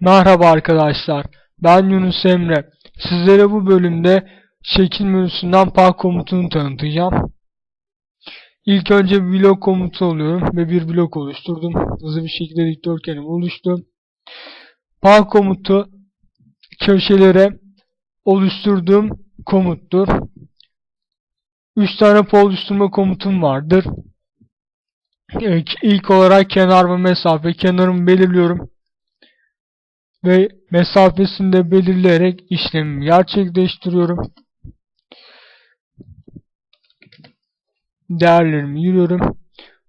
Merhaba arkadaşlar, ben Yunus Emre. Sizlere bu bölümde şekil menüsünden park komutunu tanıtacağım. İlk önce blok komutu alıyorum ve bir blok oluşturdum. Hızlı bir şekilde dikdörtgenim oluştu. Park komutu köşelere oluşturduğum komuttur. 3 tane pol oluşturma komutum vardır. İlk olarak kenar ve mesafe. Kenarımı belirliyorum ve mesafesini de belirleyerek işlemi gerçekleştiriyorum. Değerlerimi giriyorum.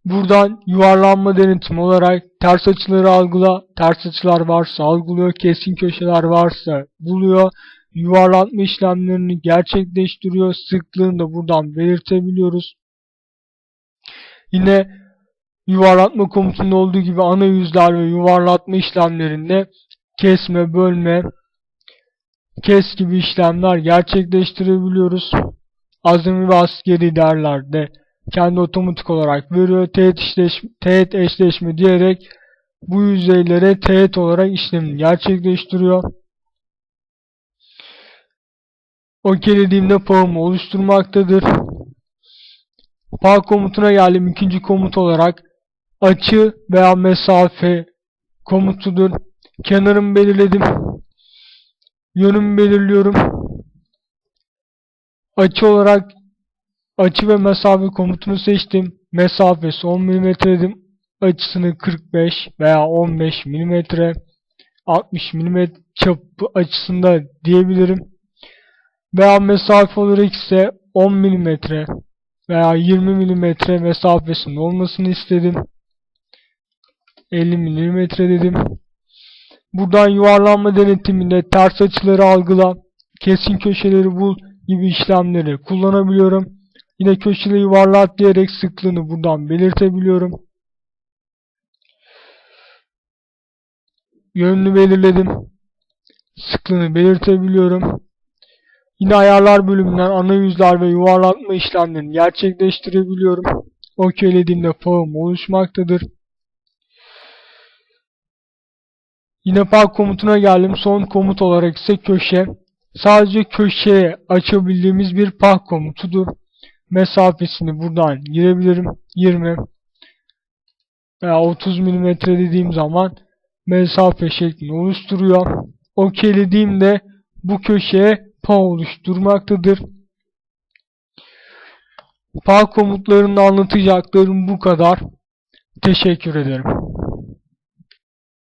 Buradan yuvarlanma denetimi olarak ters açıları algıla, ters açılar varsa algılıyor, kesin köşeler varsa buluyor, yuvarlatma işlemlerini gerçekleştiriyor, sıklığını da buradan belirtebiliyoruz. Yine yuvarlatma komutunda olduğu gibi ana yüzler ve yuvarlatma işlemlerinde kesme, bölme, kes gibi işlemler gerçekleştirebiliyoruz. Azami ve askeri değerlerde kendi otomatik olarak veriyor. Teğet, eşleşme, teğet eşleşme diyerek bu yüzeylere teğet olarak işlemini gerçekleştiriyor. OK'lediğimde pağımı oluşturmaktadır. Pağ komutuna geldim. ikinci komut olarak açı veya mesafe komutudur. Kenarımı belirledim. Yönümü belirliyorum. Açı olarak açı ve mesafe komutunu seçtim. Mesafesi 10 mm dedim. Açısını 45 veya 15 mm 60 mm çapı açısında diyebilirim. Veya mesafe olarak ise 10 mm veya 20 mm mesafesinin olmasını istedim. 50 mm dedim. Buradan yuvarlanma denetiminde ters açıları algıla, kesin köşeleri bul gibi işlemleri kullanabiliyorum. Yine köşeleri yuvarlat diyerek sıklığını buradan belirtebiliyorum. Yönünü belirledim. Sıklığını belirtebiliyorum. Yine ayarlar bölümünden ana yüzler ve yuvarlatma işlemlerini gerçekleştirebiliyorum. OK'lediğimde fağım oluşmaktadır. Yine park komutuna geldim. Son komut olarak ise köşe. Sadece köşeye açabildiğimiz bir park komutudur. Mesafesini buradan girebilirim. 20 veya 30 mm dediğim zaman mesafe şeklini oluşturuyor. OK'lediğimde bu köşeye pa oluşturmaktadır. Park komutlarını anlatacaklarım bu kadar. Teşekkür ederim.